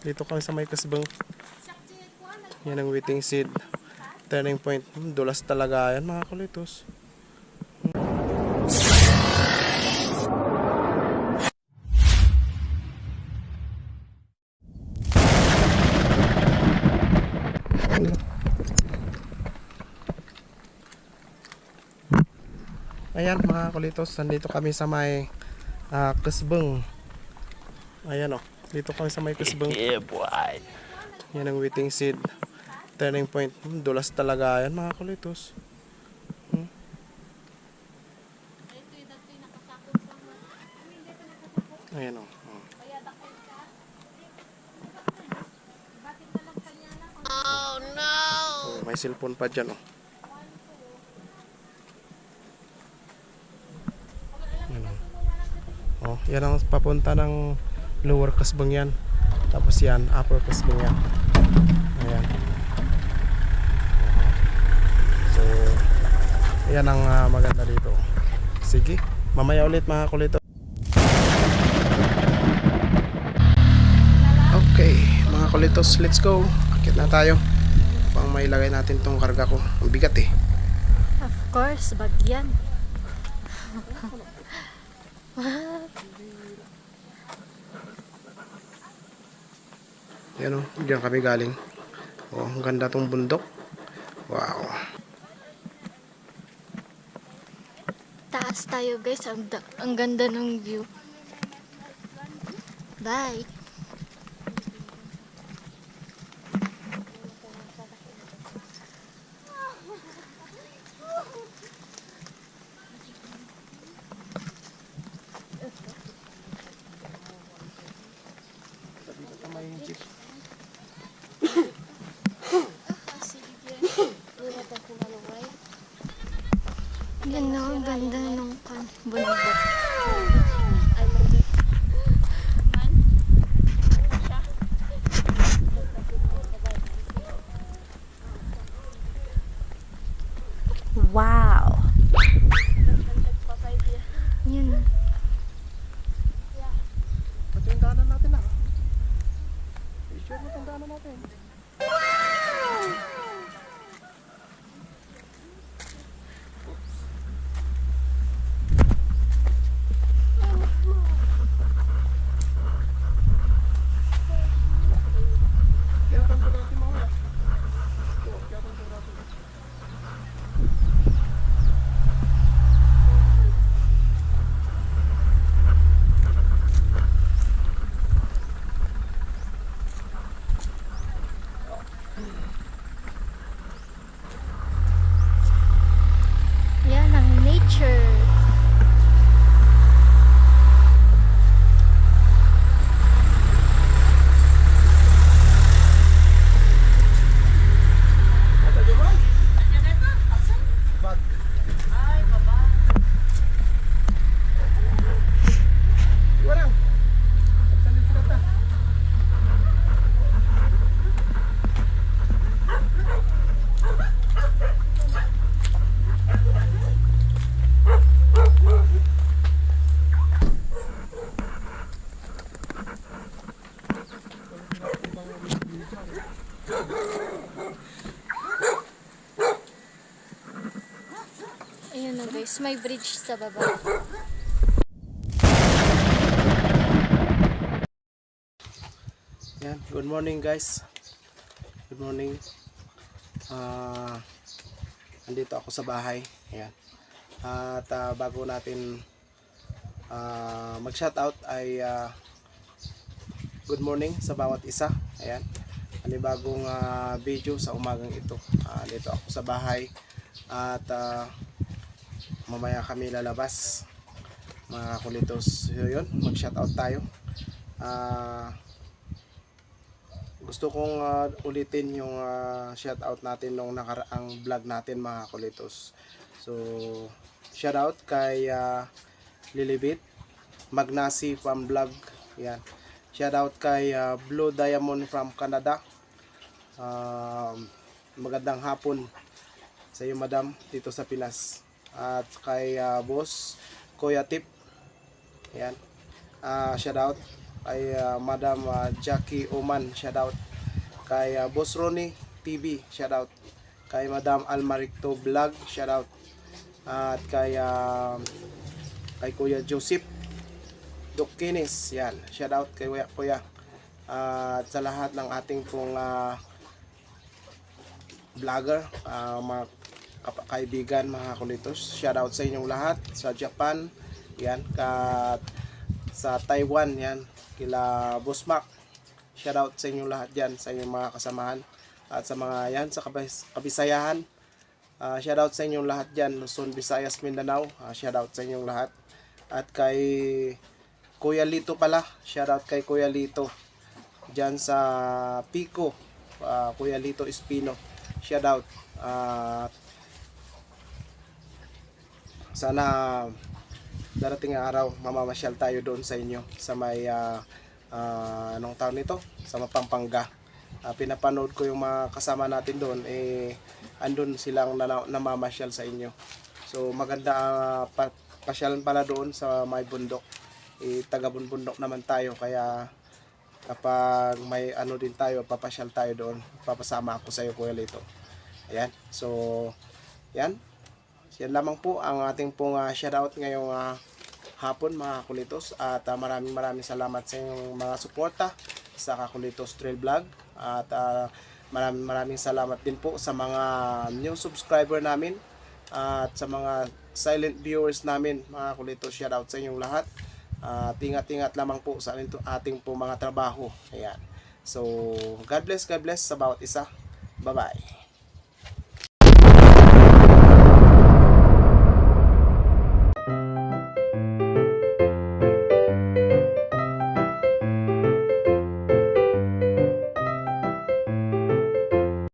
Dito kami sa may kasbang. Yan ang waiting seed. Turning point. Hmm, dulas talaga yan mga kulitos. Ayan mga kulitos, nandito kami sa may ah, kasbang. Ayan o, dito kami sa may kasbang. Yeah, boy. Yan ang waiting seed. Turning point. Hmm, dulas talaga yan mga kulitos. Hmm. Ayan o. Oh. Oh no! Oh, may cellphone pa dyan oh. Yan o. Oh, yan ang papunta ng lower kasbang yan. Tapos yan, upper kasbang yan. Ayan. Aha. So, yan ang ah, maganda dito. Sige, mamaya ulit mga kulito. Okay, mga kulitos, let's go. Akit na tayo. Pang may lagay natin tong karga ko. Ang bigat eh. Of course, bagyan. Yan o, diyan kami galing. Oh, ang ganda tong bundok. Wow. Taas tayo guys, ang, ang ganda ng view. Bye! Yan na, ang ganda ng kan bundok. Wow! Yan. Ito yung daanan natin ah. I-share mo itong daanan natin. Nature. Ayun na guys, may bridge sa baba. Yan, good morning guys. Good morning. Ah, andito ako sa bahay. Ayan. At ah, bago natin ah, mag-shoutout ay ah, good morning sa bawat isa. Ayan. Panibagong ah, video sa umagang ito. Ah, dito ako sa bahay. At ah, mamaya kami lalabas. Mga kulitos. So, yun, mag-shoutout tayo. Ah, gusto kong ah, ulitin yung ah, shoutout natin nung nakaraang vlog natin mga kulitos. So, shoutout kay uh, Lilibit, Magnasi from vlog. Yan. Shoutout kay ah, Blue Diamond from Canada. Um, magandang hapon sa iyo madam dito sa Pinas. At kay ah, boss Kuya Tip. Yan. Ah, shoutout kay ah, Madam ah, Jackie Oman, shout out. Kay ah, Boss Ronnie TV, shout out. Kay Madam Almaricto Vlog, shout out. At kay ah, kay Kuya Joseph Dukinis, yan. Shout out kay Kuya Kuya. At sa lahat ng ating pong ah, vlogger, ah, mga kaibigan, mga kulitos. Shout out sa inyong lahat sa Japan, yan, kat sa Taiwan, yan, kila Boss Mac. Shout out sa inyong lahat diyan, sa inyong mga kasamahan at sa mga yan sa Kabis- Kabisayahan. Ah, shout out sa inyong lahat diyan, Luzon, Visayas, Mindanao. Ah, shout out sa inyong lahat. At kay Kuya Lito pala, shout out kay Kuya Lito diyan sa Pico, ah, Kuya Lito Espino. Shout out. At sana darating ang araw mamamasyal tayo doon sa inyo sa may ah, ah, anong tawag nito? Sa Mapampanga. Ah, pinapanood ko yung mga kasama natin doon eh andun silang nana- namamasyal sa inyo. So maganda ang pa- pasyalan pala doon sa may bundok. Eh taga bundok naman tayo kaya kapag may ano din tayo papasyal tayo doon papasama ako sa iyo kuya Lito. Ayan. So yan. Yan lamang po ang ating pong uh, shoutout ngayong ah, hapon mga kulitos at ah, maraming maraming salamat sa inyong mga suporta sa Kakulitos Trail Vlog. At ah, maraming maraming salamat din po sa mga new subscriber namin at sa mga silent viewers namin mga kulitos shoutout sa inyong lahat at ingat-ingat lamang po sa ating, ating po mga trabaho. Ayan. So God bless God bless sa bawat isa. Bye bye